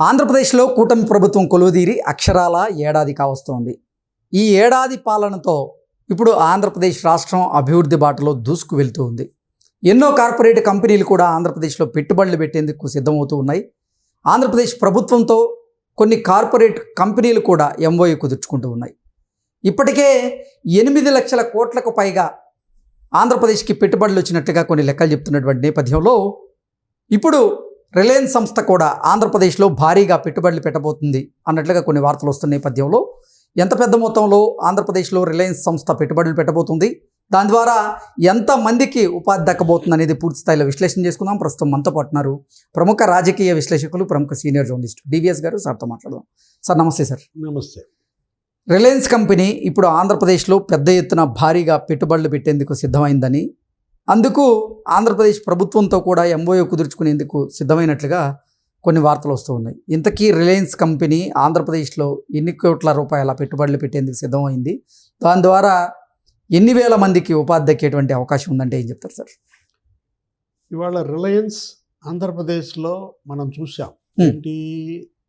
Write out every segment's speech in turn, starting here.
ఆంధ్రప్రదేశ్లో కూటమి ప్రభుత్వం కొలువుదీరి అక్షరాల ఏడాది కావస్తోంది. ఈ ఏడాది పాలనతో ఇప్పుడు ఆంధ్రప్రదేశ్ రాష్ట్రం అభివృద్ధి బాటలో దూసుకు వెళ్తూ ఉంది ఎన్నో కార్పొరేట్ కంపెనీలు కూడా ఆంధ్రప్రదేశ్లో పెట్టుబడులు పెట్టేందుకు సిద్ధమవుతూ ఉన్నాయి. ఆంధ్రప్రదేశ్ ప్రభుత్వంతో కొన్ని కార్పొరేట్ కంపెనీలు కూడా ఎంఓయూ కుదుర్చుకుంటూ ఉన్నాయి. ఇప్పటికే ఎనిమిది లక్షల కోట్లకు పైగా ఆంధ్రప్రదేశ్కి పెట్టుబడులు వచ్చినట్టుగా కొన్ని లెక్కలు చెప్తున్నటువంటి నేపథ్యంలో ఇప్పుడు రిలయన్స్ సంస్థ కూడా ఆంధ్రప్రదేశ్లో భారీగా పెట్టుబడులు పెట్టబోతుంది అన్నట్లుగా కొన్ని వార్తలు వస్తున్న నేపథ్యంలో ఎంత పెద్ద మొత్తంలో ఆంధ్రప్రదేశ్లో రిలయన్స్ సంస్థ పెట్టుబడులు పెట్టబోతుంది? దాని ద్వారా ఎంత మందికి ఉపాధి దక్కబోతుంది అనేది పూర్తి స్థాయిలో విశ్లేషణ చేసుకుందాం. ప్రస్తుతం మనతో పాటు ఉన్నారు ప్రముఖ రాజకీయ విశ్లేషకులు ప్రముఖ సీనియర్ జర్నలిస్ట్ డివిఎస్ గారు. సార్తో మాట్లాడదాం. సార్ నమస్తే సార్. నమస్తే. రిలయన్స్ కంపెనీ ఇప్పుడు ఆంధ్రప్రదేశ్లో పెద్ద ఎత్తున భారీగా పెట్టుబడులు పెట్టేందుకు సిద్ధమైందని అందుకు ఆంధ్రప్రదేశ్ ప్రభుత్వంతో కూడా ఎంఓయూ కుదుర్చుకునేందుకు సిద్ధమైనట్లుగా కొన్ని వార్తలు వస్తూ ఉన్నాయి. ఇంతకీ రిలయన్స్ కంపెనీ ఆంధ్రప్రదేశ్లో ఎన్ని కోట్ల రూపాయల పెట్టుబడులు పెట్టేందుకు సిద్ధమైంది? దాని ద్వారా ఎన్ని వేల మందికి ఉపాధి దక్కేటువంటి అవకాశం ఉందంటే ఏం చెప్తారు సార్? ఇవాళ రిలయన్స్ ఆంధ్రప్రదేశ్లో మనం చూసాం. ఏంటి?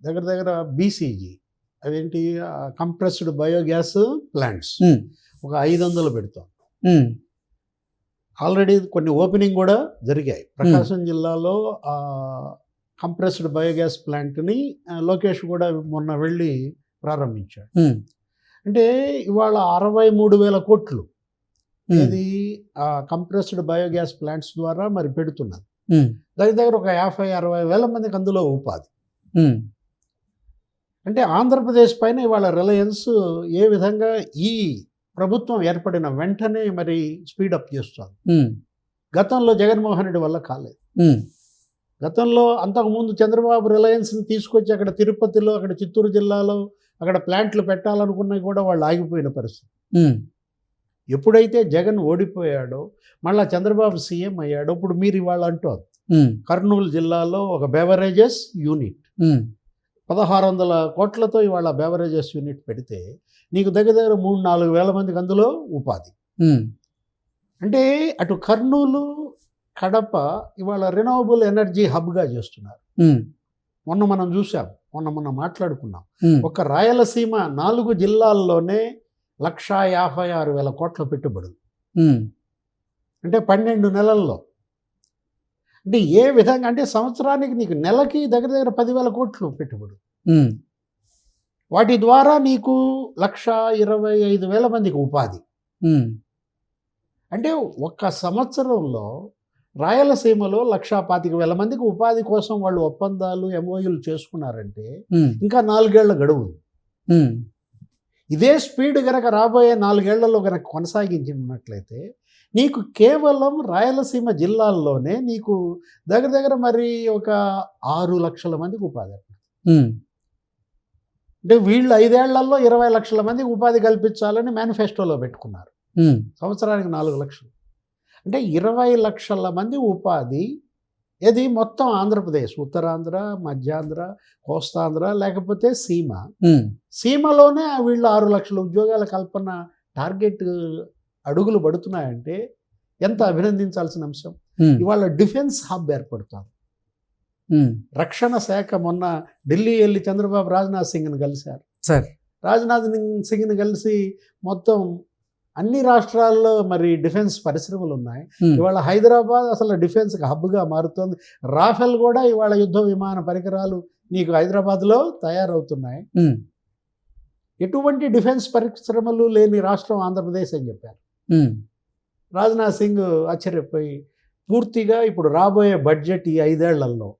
దగ్గర దగ్గర బీసీజీ అదేంటి? Compressed biogas plants. ఒక ఐదు వందలు పెడతాం ఆల్రెడీ కొన్ని ఓపెనింగ్ కూడా జరిగాయి. ప్రకాశం జిల్లాలో కంప్రెస్డ్ బయోగ్యాస్ ప్లాంట్ని లోకేష్ కూడా మొన్న వెళ్ళి ప్రారంభించాడు. అంటే ఇవాళ అరవై మూడు వేల కోట్లు ఇది కంప్రెస్డ్ బయోగ్యాస్ ప్లాంట్స్ ద్వారా మరి పెడుతున్నారు. దగ్గర దగ్గర ఒక యాభై అరవై వేల మందికి అందులో ఉపాధి. అంటే ఆంధ్రప్రదేశ్ పైన ఇవాళ రిలయన్స్ ఏ విధంగా ఈ ప్రభుత్వం ఏర్పడిన వెంటనే మరి స్పీడప్ చేస్తుంది. గతంలో జగన్మోహన్ రెడ్డి వల్ల కాలేదు. గతంలో అంతకుముందు చంద్రబాబు రిలయన్స్ని తీసుకొచ్చి అక్కడ తిరుపతిలో అక్కడ చిత్తూరు జిల్లాలో అక్కడ ప్లాంట్లు పెట్టాలనుకున్నా కూడా వాళ్ళు ఆగిపోయిన పరిస్థితి. ఎప్పుడైతే జగన్ ఓడిపోయాడో మళ్ళా చంద్రబాబు సీఎం అయ్యాడో ఇప్పుడు మీరు ఇవాళ అంటారు కర్నూలు జిల్లాలో ఒక బెవరేజెస్ యూనిట్ పదహారు వందల కోట్లతో ఇవాళ బెవరేజెస్ యూనిట్ పెడితే నీకు దగ్గర దగ్గర మూడు నాలుగు వేల మందికి అందులో ఉపాధి. అంటే అటు కర్నూలు కడప ఇవాళ రెనోవబుల్ ఎనర్జీ హబ్గా చేస్తున్నారు. మొన్న మనం చూసాం మొన్న మొన్న మాట్లాడుకున్నాం. ఒక రాయలసీమ నాలుగు జిల్లాల్లోనే లక్షా యాభై ఆరు వేల కోట్ల పెట్టుబడులు. అంటే పన్నెండు నెలల్లో అంటే ఏ విధంగా అంటే సంవత్సరానికి నీకు నెలకి దగ్గర దగ్గర పదివేల కోట్లు పెట్టుబడి. వాటి ద్వారా నీకు లక్ష ఇరవై ఐదు వేల మందికి ఉపాధి. అంటే ఒక్క సంవత్సరంలో రాయలసీమలో లక్షా పాతిక వేల మందికి ఉపాధి కోసం వాళ్ళు ఒప్పందాలు ఎంఓయూలు చేసుకున్నారంటే ఇంకా నాలుగేళ్ళ గడువు ఇదే స్పీడ్ గనక రాబోయే నాలుగేళ్ళలో గనక కొనసాగించినట్లయితే నీకు కేవలం రాయలసీమ జిల్లాల్లోనే నీకు దగ్గర దగ్గర మరి ఒక ఆరు లక్షల మందికి ఉపాధి అంటే వీళ్ళు ఐదేళ్ళలో ఇరవై లక్షల మందికి ఉపాధి కల్పించాలని మేనిఫెస్టోలో పెట్టుకున్నారు. సంవత్సరానికి నాలుగు లక్షలు. అంటే ఇరవై లక్షల మంది ఉపాధి ఇది మొత్తం ఆంధ్రప్రదేశ్ ఉత్తరాంధ్ర మధ్యాంధ్ర కోస్తాంధ్ర లేకపోతే సీమ. సీమలోనే వీళ్ళు ఆరు లక్షల ఉద్యోగాల కల్పన టార్గెట్ అడుగులు పడుతున్నాయంటే ఎంత అభినందించాల్సిన అంశం? ఇవాళ డిఫెన్స్ హబ్ ఏర్పడుతుంది. ఉమ్, రక్షణ శాఖ మొన్న ఢిల్లీ వెళ్ళి చంద్రబాబు రాజ్నాథ్ సింగ్ని కలిశారు. సార్. రాజ్నాథ్ సింగ్ని కలిసి మొత్తం అన్ని రాష్ట్రాల్లో మరి డిఫెన్స్ పరిశ్రమలు ఉన్నాయి. ఇవాళ హైదరాబాద్ అసలు డిఫెన్స్కి హబ్గా మారుతోంది. రాఫెల్ కూడా ఇవాళ యుద్ధ విమాన పరికరాలు నీకు హైదరాబాద్లో తయారవుతున్నాయి. ఎటువంటి డిఫెన్స్ పరిశ్రమలు లేని రాష్ట్రం ఆంధ్రప్రదేశ్ అని చెప్పారు. రాజ్నాథ్ సింగ్ ఆశ్చర్యపోయి పూర్తిగా ఇప్పుడు రాబోయే బడ్జెట్ ఈ ఐదేళ్ళలో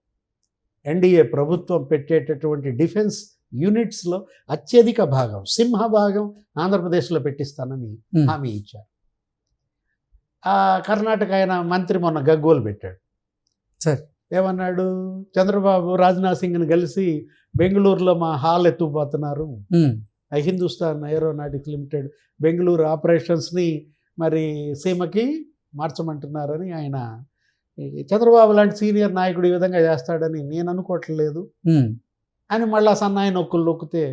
ఎన్డీఏ ప్రభుత్వం పెట్టేటటువంటి డిఫెన్స్ యూనిట్స్లో అత్యధిక భాగం సింహ భాగం ఆంధ్రప్రదేశ్లో పెట్టిస్తానని హామీ. ఇచ్చారు. ఆ కర్ణాటక ఆయన మంత్రి మొన్న గగ్గోలు పెట్టాడు. సార్. ఏమన్నాడు? చంద్రబాబు రాజ్నాథ్ సింగ్ని కలిసి బెంగళూరులో మా హాల్ ఎత్తుకుపోతున్నారు. హిందుస్థాన్ ఏరోనాటిక్స్ లిమిటెడ్ బెంగళూరు ఆపరేషన్స్ని మరి సీమకి మార్చమంటున్నారని ఆయన చంద్రబాబు లాంటి సీనియర్ నాయకుడు ఈ విధంగా చేస్తాడని నేను అనుకోవట్లేదు. అని మళ్ళా సన్నాయి నొక్కులు నొక్కితే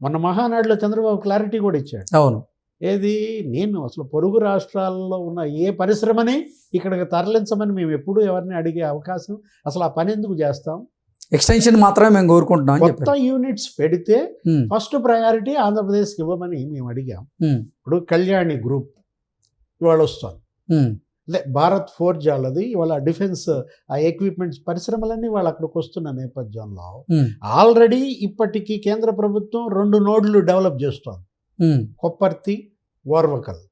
మొన్న మహానాడులో చంద్రబాబు క్లారిటీ కూడా ఇచ్చాడు. అవును. ఏది? నేను అసలు పొరుగు రాష్ట్రాల్లో ఉన్న ఏ పరిశ్రమని ఇక్కడికి తరలించమని మేము ఎప్పుడూ ఎవరిని అడిగే అవకాశం అసలు ఆ పని ఎందుకు చేస్తాం? ఎక్స్టెన్షన్ మాత్రమే మేము కోరుకుంటున్నాం కొత్త యూనిట్స్ పెడితే ఫస్ట్ ప్రయారిటీ ఆంధ్రప్రదేశ్కి ఇవ్వమని మేము అడిగాం. ఇప్పుడు కళ్యాణి గ్రూప్ ఇవాళ వస్తుంది అదే భారత్ ఫోర్జ్ వాళ్ళది ఇవాళ డిఫెన్స్ ఆ ఎక్విప్మెంట్స్ పరిశ్రమలన్నీ వాళ్ళు అక్కడికి వస్తున్న నేపథ్యంలో ఆల్రెడీ ఇప్పటికీ కేంద్ర ప్రభుత్వం రెండు నోడ్లు డెవలప్ చేస్తోంది. కొప్పర్తి ఓర్వకల్.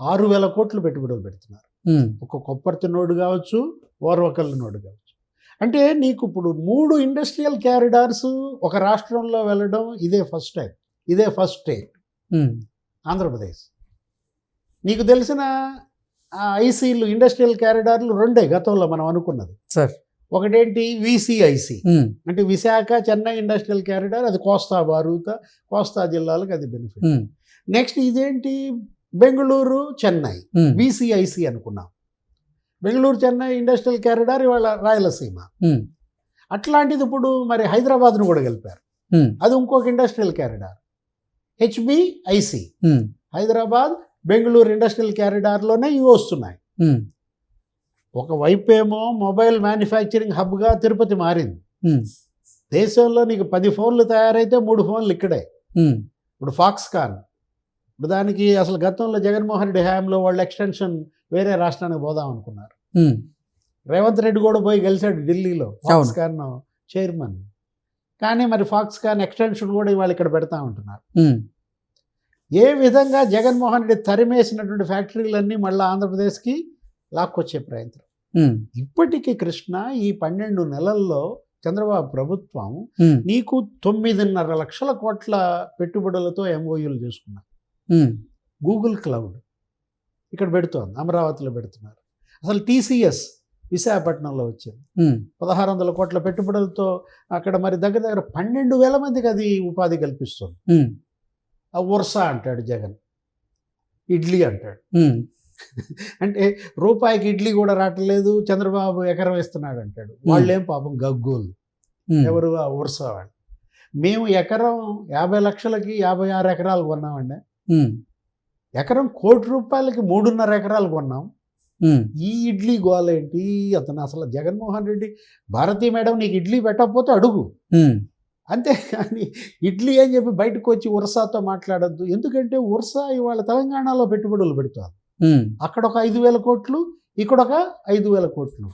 ఆరు వేల కోట్లు పెట్టుబడులు పెడుతున్నారు. ఒక కొప్పర్తి నోడు కావచ్చు ఓర్వకల్ నోడు కావచ్చు. అంటే నీకు ఇప్పుడు మూడు ఇండస్ట్రియల్ క్యారిడార్స్ ఒక రాష్ట్రంలో వెళ్ళడం ఇదే ఫస్ట్ టైం ఇదే ఫస్ట్ స్టేట్. ఆంధ్రప్రదేశ్. నీకు తెలిసిన ఐసీలు ఇండస్ట్రియల్ క్యారిడార్లు రెండే గతంలో మనం అనుకున్నది. సార్. ఒకటేంటి? విసిఐసి అంటే విశాఖ చెన్నై ఇండస్ట్రియల్ క్యారిడార్ అది కోస్తా బారూత కోస్తా జిల్లాలకు అది బెనిఫిట్ నెక్స్ట్ ఇదేంటి? బెంగళూరు చెన్నై. విసిఐసి అనుకున్నాం. బెంగళూరు చెన్నై ఇండస్ట్రియల్ క్యారిడార్ ఇవాళ రాయలసీమ. అట్లాంటిది ఇప్పుడు మరి హైదరాబాద్ను కూడా కలిపారు ఉమ్, అది ఇంకొక industrial corridor HBIC Hyderabad Bengaluru industrial క్యారిడార్లోనే ఇవి వస్తున్నాయి. ఒకవైపు ఏమో మొబైల్ మ్యానుఫ్యాక్చరింగ్ హబ్గా తిరుపతి మారింది. దేశంలో నీకు పది ఫోన్లు తయారైతే మూడు ఫోన్లు ఇక్కడే. ఇప్పుడు ఫాక్స్కాన్. ఇప్పుడు దానికి అసలు గతంలో జగన్మోహన్ రెడ్డి హయాంలో వాళ్ళు ఎక్స్టెన్షన్ వేరే రాష్ట్రానికి పోదాం అనుకున్నారు. రేవంత్ రెడ్డి కూడా పోయి గెలిచాడు ఢిల్లీలో ఫాక్స్కాన్ చైర్మన్. కానీ మరి ఫాక్స్కాన్ ఎక్స్టెన్షన్ కూడా ఇవాళ ఇక్కడ పెడతా ఉంటున్నారు. ఏ విధంగా జగన్మోహన్ రెడ్డి తరిమేసినటువంటి ఫ్యాక్టరీలన్నీ మళ్ళీ ఆంధ్రప్రదేశ్కి లాక్కొచ్చే ప్రయత్నం. ఇప్పటికీ కృష్ణ ఈ పన్నెండు నెలల్లో చంద్రబాబు ప్రభుత్వం నీకు తొమ్మిదిన్నర లక్షల కోట్ల పెట్టుబడులతో ఎంఓయూలు చేసుకున్నా ఉమ్, గూగుల్ క్లౌడ్ ఇక్కడ పెడుతోంది అమరావతిలో పెడుతున్నారు. అసలు టీసీఎస్ విశాఖపట్నంలో వచ్చింది. పదహారు వందల కోట్ల పెట్టుబడులతో అక్కడ మరి దగ్గర దగ్గర పన్నెండు వేల మందికి అది ఉపాధి కల్పిస్తుంది. ఆ ఉర్సా అంటాడు జగన్. ఇడ్లీ అంటాడు. అంటే రూపాయికి ఇడ్లీ కూడా రావట్లేదు చంద్రబాబు ఎకరం ఇస్తున్నాడు అంటాడు. వాళ్ళేం పాపం గగ్గోలు. ఎవరు ఆ ఉర్సా వాళ్ళు? మేము ఎకరం యాభై లక్షలకి యాభై ఆరు ఎకరాలు కొన్నామండి. ఎకరం కోటి రూపాయలకి మూడున్నర ఎకరాలు కొన్నాం. ఈ ఇడ్లీ గోలేంటి? అతను అసలు జగన్మోహన్ రెడ్డి భారతీ మేడం నీకు ఇడ్లీ పెట్టకపోతే అడుగు. అంతే కానీ ఇడ్లీ అని చెప్పి బయటకు వచ్చి ఉర్సాతో మాట్లాడద్దు. ఎందుకంటే ఉర్సా ఇవాళ తెలంగాణలో పెట్టుబడులు పెడుతుంది. అక్కడ ఒక ఐదు వేల కోట్లు ఇక్కడ ఒక ఐదు వేల కోట్లు.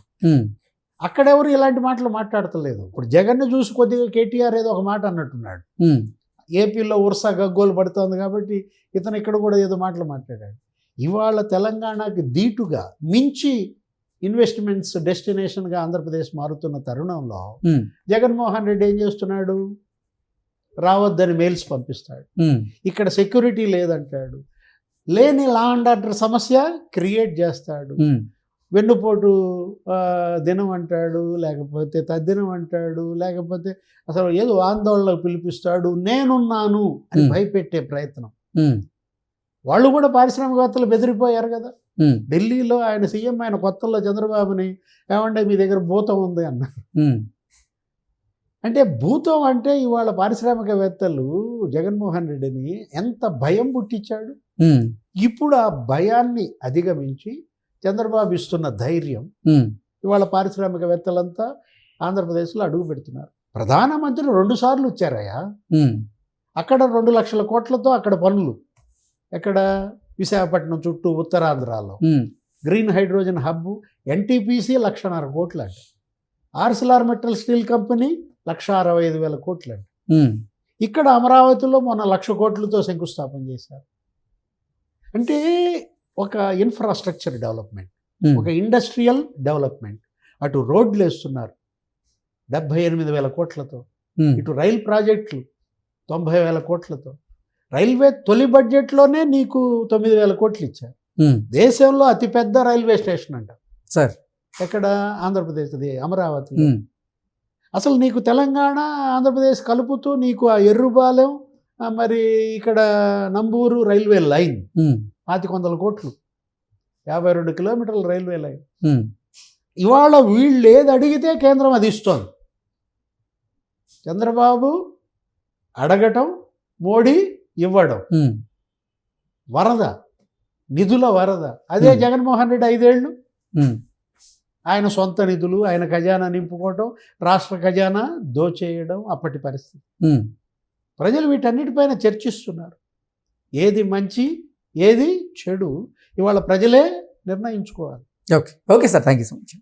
అక్కడెవరు ఇలాంటి మాటలు మాట్లాడతలేదు. ఇప్పుడు జగన్ను చూసి కొద్దిగా కేటీఆర్ ఏదో ఒక మాట అన్నట్టున్నాడు. ఏపీలో ఉర్సా గగ్గోలు పడుతోంది కాబట్టి ఇతను ఇక్కడ కూడా ఏదో మాటలు మాట్లాడాడు. ఇవాళ తెలంగాణకి దీటుగా మించి ఇన్వెస్ట్మెంట్స్ డెస్టినేషన్గా ఆంధ్రప్రదేశ్ మారుతున్న తరుణంలో జగన్మోహన్ రెడ్డి ఏం చేస్తున్నాడు? రావద్దని మెయిల్స్ పంపిస్తాడు. ఇక్కడ సెక్యూరిటీ లేదంటాడు. లేని లా అండ్ ఆర్డర్ సమస్య క్రియేట్ చేస్తాడు. వెన్నుపోటు దినం అంటాడు లేకపోతే తద్దినం అంటాడు లేకపోతే అసలు ఏదో ఆందోళనకు పిలిపిస్తాడు నేనున్నాను అని. భయపెట్టే ప్రయత్నం. వాళ్ళు కూడా పారిశ్రామికవేత్తలు బెదిరిపోయారు కదా. ఢిల్లీలో ఆయన సీఎం ఆయన కొత్తలో చంద్రబాబుని ఏమంటే మీ దగ్గర భూతం ఉంది అన్నారు అంటే భూతం అంటే ఇవాళ పారిశ్రామికవేత్తలు జగన్మోహన్ రెడ్డిని ఎంత భయం పుట్టించాడు? ఇప్పుడు ఆ భయాన్ని అధిగమించి చంద్రబాబు ఇస్తున్న ధైర్యం ఇవాళ పారిశ్రామికవేత్తలంతా ఆంధ్రప్రదేశ్లో అడుగు పెడుతున్నారు. ప్రధానమంత్రి రెండు సార్లు వచ్చారయ్యా. అక్కడ రెండు లక్షల కోట్లతో అక్కడ పనులు. ఎక్కడ? విశాఖపట్నం చుట్టూ ఉత్తరాంధ్రాలో. గ్రీన్ హైడ్రోజన్ హబ్ ఎన్టీపీసీ లక్షన్నర కోట్లు అంట ఆర్సిలార్ మెటల్ స్టీల్ కంపెనీ లక్ష అరవై ఐదు వేల కోట్లు ఉమ్, ఇక్కడ అమరావతిలో మొన్న లక్ష కోట్లతో శంకుస్థాపన చేశారు. అంటే ఒక ఇన్ఫ్రాస్ట్రక్చర్ డెవలప్మెంట్ ఒక ఇండస్ట్రియల్ డెవలప్మెంట్ అటు రోడ్లు వేస్తున్నారు డెబ్భై ఎనిమిది వేల కోట్లతో. ఇటు రైల్ ప్రాజెక్టులు తొంభై వేల కోట్లతో. రైల్వే తొలి బడ్జెట్లోనే నీకు తొమ్మిది వేల కోట్లు ఇచ్చారు దేశంలో అతిపెద్ద రైల్వే స్టేషన్ అంట. సార్. ఎక్కడ? ఆంధ్రప్రదేశ్ అది అమరావతి అసలు నీకు తెలంగాణ ఆంధ్రప్రదేశ్ కలుపుతూ నీకు ఆ ఎర్రుబాలెం మరి ఇక్కడ నంబూరు రైల్వే లైన్ పాతిక వందల కోట్లు. యాభై రెండు కిలోమీటర్ల రైల్వే లైన్. ఇవాళ వీళ్ళు ఏది అడిగితే కేంద్రం అది ఇస్తోంది. చంద్రబాబు అడగటం మోడీ ఇవ్వడం. వరద. నిధుల వరద. అదే. జగన్మోహన్ రెడ్డి ఐదేళ్ళు. ఆయన సొంత నిధులు ఆయన ఖజానా నింపుకోవటం రాష్ట్ర ఖజానా దోచేయడం అప్పటి పరిస్థితి. ప్రజలు వీటన్నిటిపైన చర్చిస్తున్నారు. ఏది మంచి ఏది చెడు ఇవాళ ప్రజలే నిర్ణయించుకోవాలి. Okay. Okay sir. Thank you so much.